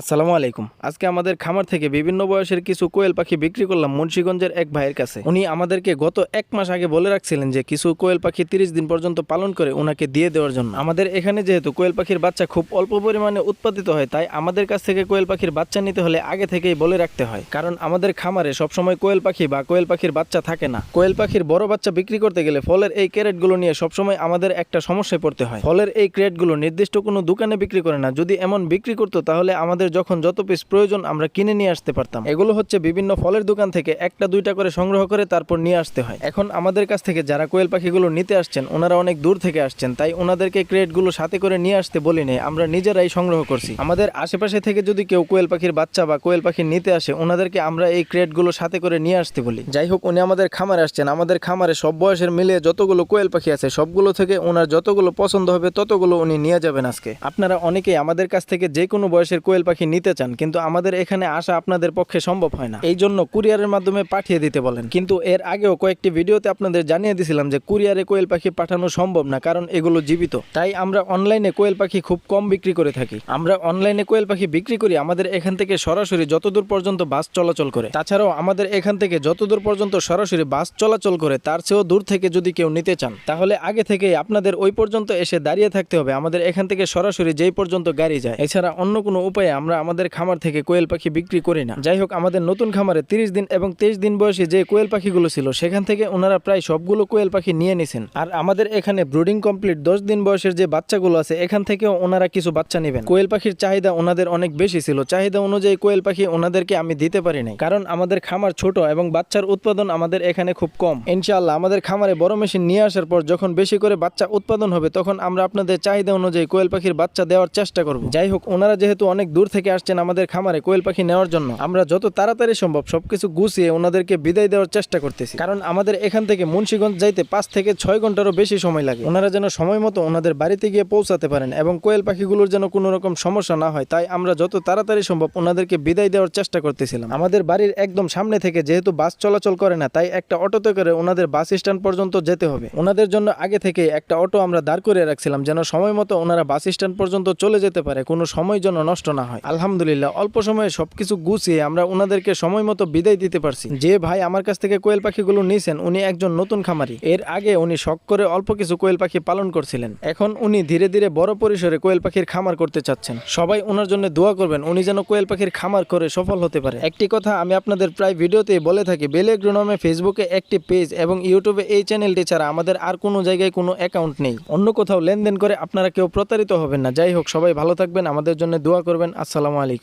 আসসালামু আলাইকুম। আজকে আমাদের খামার থেকে বিভিন্ন বয়সের কিছু কোয়েল পাখি বিক্রি করলাম মুন্সিগঞ্জের এক ভাইয়ের কাছে। উনি আমাদেরকে গত এক মাস আগে বলে রাখছিলেন যে, কিছু কোয়েল পাখি তিরিশ দিন পর্যন্ত পালন করে ওনাকে দিয়ে দেওয়ার জন্য। আমাদের এখানে যেহেতু কোয়েল পাখির বাচ্চা খুব অল্প পরিমাণে উৎপাদিত হয়, তাই আমাদের কাছ থেকে কোয়েল পাখির বাচ্চা নিতে হলে আগে থেকেই বলে রাখতে হয়। কারণ আমাদের খামারে সবসময় কোয়েল পাখি বা কোয়েল পাখির বাচ্চা থাকে না। কোয়েল পাখির বড় বাচ্চা বিক্রি করতে গেলে ফলের এই ক্যারেটগুলো নিয়ে সবসময় আমাদের একটা সমস্যায় পড়তে হয়। ফলের এই ক্রেটগুলো নির্দিষ্ট কোনো দোকানে বিক্রি করে না। যদি এমন বিক্রি করতো, তাহলে আমাদের যখন যত পিস প্রয়োজন, আমরা কিনে নিয়ে আসতে পারতাম। এগুলো হচ্ছে বিভিন্ন ফলের দোকান থেকে একটা, দুইটা করে সংগ্রহ করে তারপর নিয়ে আসতে হয়। এখন আমাদের কাছ থেকে যারা কোয়েল পাখিগুলো নিতে আসছেন, ওনারা অনেক দূর থেকে আসছেন, তাই ওনাদেরকে ক্রেটগুলো সাথে করে নিয়ে আসতে বলি নেই, আমরা নিজেরাই সংগ্রহ করছি। আমাদের আশেপাশে থেকে যদি কেউ কোয়েল পাখির বাচ্চা বা কোয়েল পাখি নিতে আসে, ওনাদেরকে আমরা এই ক্রেটগুলো সাথে করে নিয়ে আসতে বলি। যাই হোক, উনি আমাদের খামারে আসছেন, আমাদের খামারে সব বয়সের মিলিয়ে যতগুলো কোয়েল পাখি আছে, সবগুলো থেকে ওনার যতগুলো পছন্দ হবে, ততগুলো উনি নিয়ে যাবেন আজকে। আপনারা অনেকেই আমাদের কাছ থেকে যে কোনো বয়সের কোয়েল পাখি নিতে চান, কিন্তু আমাদের এখানে আসা আপনাদের পক্ষে সম্ভব হয় না। এই জন্য কুরিয়ারের মাধ্যমে পাঠিয়ে দিতে বলেন। কিন্তু এর আগেও কয়েকটি ভিডিওতে আপনাদের জানিয়ে দিয়েছিলাম যে কুরিয়ারে কোয়েল পাখি পাঠানো সম্ভব না, কারণ এগুলো জীবিত। তাই আমরা অনলাইনে কোয়েল পাখি খুব কম বিক্রি করে থাকি। আমরা অনলাইনে কোয়েল পাখি বিক্রি করি আমাদের এখান থেকে সরাসরি যতদূর পর্যন্ত বাস চলাচল করে। তাছাড়াও আমাদের এখান থেকে যতদূর পর্যন্ত সরাসরি বাস চলাচল করে, তার চেয়েও দূর থেকে যদি কেউ নিতে চান, তাহলে আগে থেকেই আপনাদের ওই পর্যন্ত এসে দাঁড়িয়ে থাকতে হবে। আমাদের এখান থেকে সরাসরি যেই পর্যন্ত গাড়ি যায়। এছাড়া অন্য কোনো উপায়ে আমরা আমাদের খামার থেকে কোয়েল পাখি বিক্রি করি না। যাই হোক আমাদের নতুন খামারে তিরিশ দিন এবং তেইশ দিন বয়সে যে কোয়েল পাখিগুলো ছিল, সেখান থেকে ওনারা প্রায় সবগুলো কোয়েল পাখি নিয়ে নিছেন। আর আমাদের এখানে ব্রুডিং কমপ্লিট দশ দিন বয়সের যে বাচ্চাগুলো আছে, এখান থেকেও ওনারা কিছু বাচ্চা নেবেন। কোয়েল পাখির চাহিদা ওনাদের অনেক বেশি ছিল। চাহিদা অনুযায়ী কোয়েল পাখি ওনাদেরকে আমি দিতে পারি নাই। কারণ আমাদের খামার ছোট এবং বাচ্চার উৎপাদন আমাদের এখানে খুব কম। ইনশাআল্লাহ, আমাদের খামারে বড় মেশিন নিয়ে আসার পর যখন বেশি করে বাচ্চা উৎপাদন হবে, তখন আমরা আপনাদের চাহিদা অনুযায়ী কোয়েল পাখির বাচ্চা দেওয়ার চেষ্টা করব। যাই হোক ওনারা যেহেতু অনেক দূর থেকে আসছেন আমাদের খামারে কোয়েল পাখি নেওয়ার জন্য। আমরা যত তাড়াতাড়ি সম্ভব সবকিছু গুছিয়ে ওনাদেরকে বিদায় দেওয়ার চেষ্টা করতেছি। কারণ আমাদের এখান থেকে মুন্সিগঞ্জ যাইতে পাঁচ থেকে ছয় ঘন্টারও বেশি সময় লাগে। ওনারা যেন সময় মতো ওনাদের বাড়িতে গিয়ে পৌঁছাতে পারেন এবং কোয়েল পাখিগুলোর যেন কোনো রকম সমস্যা না হয়, তাই আমরা যত তাড়াতাড়ি সম্ভব ওনাদেরকে বিদায় দেওয়ার চেষ্টা করতেছিলাম। আমাদের বাড়ির একদম সামনে থেকে যেহেতু বাস চলাচল করে না, তাই একটা অটোতে করে ওনাদের বাস স্ট্যান্ড পর্যন্ত যেতে হবে। ওনাদের জন্য আগে থেকে একটা অটো আমরা দাঁড় করে রাখছিলাম, যেন সময় মতো ওনারা বাস স্ট্যান্ড পর্যন্ত চলে যেতে পারে। কোনো সময় যেন নষ্ট না হয়। আলহামদুলিল্লাহ, অল্প সময়ে সবকিছু গুছিয়ে আমরা ওনাদেরকে সময় মতো বিদায় দিতে পারছি। যে ভাই আমার কাছ থেকে কোয়েল পাখিগুলো নিয়েছেন, উনি একজন নতুন খামারি। এর আগে উনি শখ করে অল্প কিছু কোয়েল পাখি পালন করছিলেন। এখন উনি ধীরে ধীরে বড় পরিসরে কোয়েল পাখির খামার করতে চাচ্ছেন। সবাই ওনার জন্য দোয়া করবেন, উনি যেন কোয়েল পাখির খামার করে সফল হতে পারে। একটি কথা আমি আপনাদের প্রায় ভিডিওতেই বলে থাকি, বেলে গ্রোনমে ফেসবুকে একটি পেজ এবং ইউটিউবে এই চ্যানেলটি ছাড়া আমাদের আর কোনো জায়গায় কোনো অ্যাকাউন্ট নেই। অন্য কোথাও লেনদেন করে আপনারা কেউ প্রতারিত হবেন না। যাই হোক, সবাই ভালো থাকবেন, আমাদের জন্য দোয়া করবেন। আসসালামু আলাইকুম।